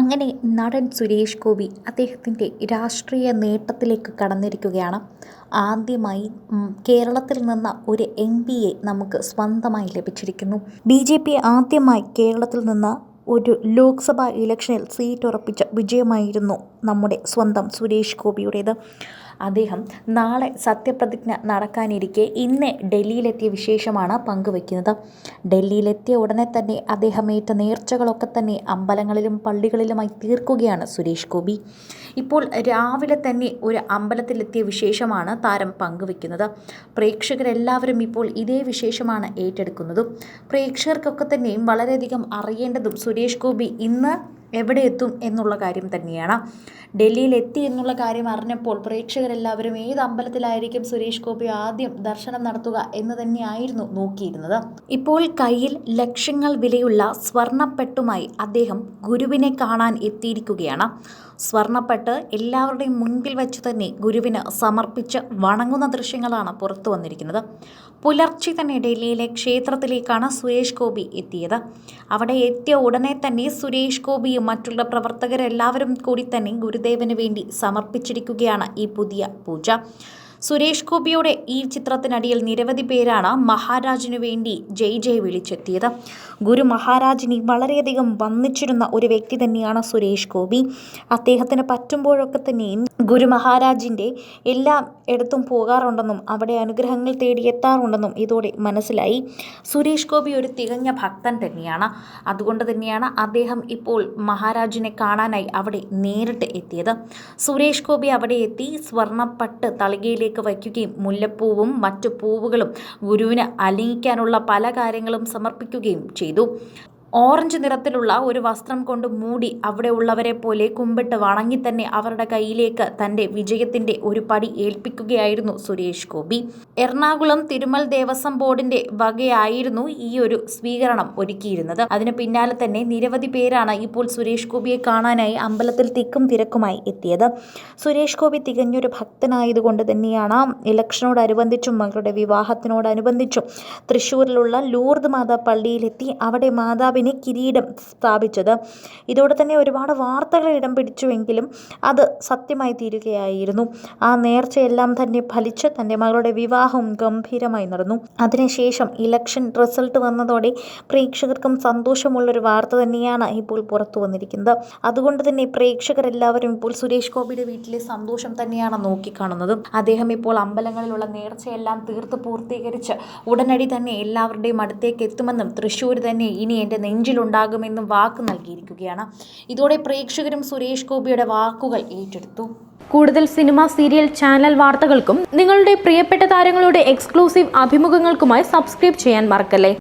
അങ്ങനെ നടൻ സുരേഷ് ഗോപി അദ്ദേഹത്തിന്റെ രാഷ്ട്രീയ നേട്ടത്തിലേക്ക് കടന്നിരിക്കുകയാണ്. ആദ്യമായി കേരളത്തിൽ നിന്ന് ഒരു എം പിയെ നമുക്ക് സ്വന്തമായി ലഭിച്ചിരിക്കുന്നു. ബി ജെ പി ആദ്യമായി കേരളത്തിൽ നിന്ന് ഒരു ലോക്സഭാ ഇലക്ഷനിൽ സീറ്റ് ഉറപ്പിച്ച വിജയമായിരുന്നു നമ്മുടെ സ്വന്തം സുരേഷ് ഗോപിയുടേത്. അദ്ദേഹം നാളെ സത്യപ്രതിജ്ഞ നടക്കാനിരിക്കെ ഇന്ന് ഡൽഹിയിലെത്തിയ വിശേഷമാണ് പങ്കുവയ്ക്കുന്നത്. ഡൽഹിയിലെത്തിയ ഉടനെ തന്നെ അദ്ദേഹം ഏറ്റ നേർച്ചകളൊക്കെ തന്നെ അമ്പലങ്ങളിലും പള്ളികളിലുമായി തീർക്കുകയാണ് സുരേഷ് ഗോപി. ഇപ്പോൾ രാവിലെ തന്നെ ഒരു അമ്പലത്തിലെത്തിയ വിശേഷമാണ് താരം പങ്കുവയ്ക്കുന്നത്. പ്രേക്ഷകരെല്ലാവരും ഇപ്പോൾ ഇതേ വിശേഷമാണ് ഏറ്റെടുക്കുന്നതും. പ്രേക്ഷകർക്കൊക്കെ തന്നെയും വളരെയധികം അറിയേണ്ടതും സുരേഷ് ഗോപി ഇന്ന് എവിടെ എത്തും എന്നുള്ള കാര്യം തന്നെയാണ്. ഡൽഹിയിൽ എത്തി എന്നുള്ള കാര്യം അറിഞ്ഞപ്പോൾ പ്രേക്ഷകരെല്ലാവരും ഏത് അമ്പലത്തിലായിരിക്കും സുരേഷ് ഗോപി ആദ്യം ദർശനം നടത്തുക എന്ന് തന്നെയായിരുന്നു നോക്കിയിരുന്നത്. ഇപ്പോൾ കയ്യിൽ ലക്ഷങ്ങൾ വിലയുള്ള സ്വർണപ്പെട്ടുമായി അദ്ദേഹം ഗുരുവിനെ കാണാൻ എത്തിയിരിക്കുകയാണ്. സ്വർണപ്പെട്ട് എല്ലാവരുടെയും മുൻപിൽ വെച്ച് തന്നെ ഗുരുവിന് സമർപ്പിച്ച് വണങ്ങുന്ന ദൃശ്യങ്ങളാണ് പുറത്തു വന്നിരിക്കുന്നത്. പുലർച്ചെ തന്നെ ഡൽഹിയിലെ ക്ഷേത്രത്തിലേക്കാണ് സുരേഷ് ഗോപി എത്തിയത്. അവിടെ എത്തിയ ഉടനെ തന്നെ സുരേഷ് ഗോപിയും മറ്റുള്ള പ്രവർത്തകരെല്ലാവരും കൂടി തന്നെ ഗുരുദേവന് വേണ്ടി സമർപ്പിച്ചിരിക്കുകയാണ് ഈ പുതിയ പൂജ. സുരേഷ് ഗോപിയുടെ ഈ ചിത്രത്തിനടിയിൽ നിരവധി പേരാണ് മഹാരാജിനു വേണ്ടി ജയ് ജയ് വിളിച്ചെത്തിയത്. ഗുരു മഹാരാജിനെ വളരെയധികം വന്നിച്ചിരുന്ന ഒരു വ്യക്തി തന്നെയാണ് സുരേഷ് ഗോപി. അദ്ദേഹത്തിന് പറ്റുമ്പോഴൊക്കെ തന്നെയും ഗുരു മഹാരാജിന്റെ എല്ലാ ഇടത്തും പോകാറുണ്ടെന്നും അവിടെ അനുഗ്രഹങ്ങൾ തേടി എത്താറുണ്ടെന്നും ഇതോടെ മനസ്സിലായി. സുരേഷ് ഗോപി ഒരു തികഞ്ഞ ഭക്തൻ തന്നെയാണ്. അതുകൊണ്ട് തന്നെയാണ് അദ്ദേഹം ഇപ്പോൾ മഹാരാജിനെ കാണാനായി അവിടെ നേരിട്ട് എത്തിയത്. സുരേഷ് ഗോപി അവിടെ എത്തി സ്വർണപ്പട്ട് തളികയിലേക്ക് വയ്ക്കുകയും മുല്ലപ്പൂവും മറ്റു പൂവുകളും ഗുരുവിന് അലിയിക്കാനുള്ള പല കാര്യങ്ങളും സമർപ്പിക്കുകയും ചെയ്തു. ഓറഞ്ച് നിറത്തിലുള്ള ഒരു വസ്ത്രം കൊണ്ട് മൂടി അവിടെ ഉള്ളവരെ പോലെ കുമ്പിട്ട് വണങ്ങി തന്നെ അവരുടെ കയ്യിലേക്ക് തന്റെ വിജയത്തിന്റെ ഒരു പടി ഏൽപ്പിക്കുകയായിരുന്നു സുരേഷ് ഗോപി. എറണാകുളം തിരുമൽ ദേവസ്വം ബോർഡിന്റെ വകയായിരുന്നു ഈ ഒരു സ്വീകരണം ഒരുക്കിയിരുന്നത്. അതിന് പിന്നാലെ തന്നെ നിരവധി പേരാണ് ഇപ്പോൾ സുരേഷ് ഗോപിയെ കാണാനായി അമ്പലത്തിൽ തിക്കും തിരക്കുമായി എത്തിയത്. സുരേഷ് ഗോപി തികഞ്ഞൊരു ഭക്തനായതുകൊണ്ട് തന്നെയാണ് ഇലക്ഷനോടനുബന്ധിച്ചും മകളുടെ വിവാഹത്തിനോടനുബന്ധിച്ചും തൃശൂരിലുള്ള ലൂർദ് മാതാ പള്ളിയിലെത്തി അവിടെ മാതാവിന് കിരീടം സ്ഥാപിച്ചത്. ഇതോടെ തന്നെ ഒരുപാട് വാർത്തകൾ ഇടം പിടിച്ചുവെങ്കിലും അത് സത്യമായി തീരുകയായിരുന്നു. ആ നേർച്ചയെല്ലാം തന്നെ ഫലിച്ച് തന്റെ മകളുടെ വിവാഹം ഗംഭീരമായി നടന്നു. അതിനുശേഷം ഇലക്ഷൻ റിസൾട്ട് വന്നതോടെ പ്രേക്ഷകർക്കും സന്തോഷമുള്ളൊരു വാർത്ത തന്നെയാണ് ഇപ്പോൾ പുറത്തു വന്നിരിക്കുന്നത്. അതുകൊണ്ട് തന്നെ പ്രേക്ഷകരെല്ലാവരും ഇപ്പോൾ സുരേഷ് ഗോപിയുടെ വീട്ടിലെ സന്തോഷം തന്നെയാണ് നോക്കിക്കാണുന്നത്. അദ്ദേഹം ഇപ്പോൾ അമ്പലങ്ങളിലുള്ള നേർച്ചയെല്ലാം തീർത്ത് പൂർത്തീകരിച്ച് ഉടനടി തന്നെ എല്ലാവരുടെയും അടുത്തേക്ക് എത്തുമെന്നും തൃശ്ശൂർ തന്നെ ഇനി എന്റെ നെഞ്ചിലുണ്ടാകുമെന്നും വാക്ക് നൽകിയിരിക്കുകയാണ്. ഇതോടെ പ്രേക്ഷകരും സുരേഷ് ഗോപിയുടെ വാക്കുകൾ ഏറ്റെടുത്തു. കൂടുതൽ സിനിമ സീരിയൽ ചാനൽ വാർത്തകൾക്കും നിങ്ങളുടെ പ്രിയപ്പെട്ട താരങ്ങളുടെ എക്സ്ക്ലൂസീവ് അഭിമുഖങ്ങൾക്കുമായി സബ്സ്ക്രൈബ് ചെയ്യാൻ മറക്കല്ലേ?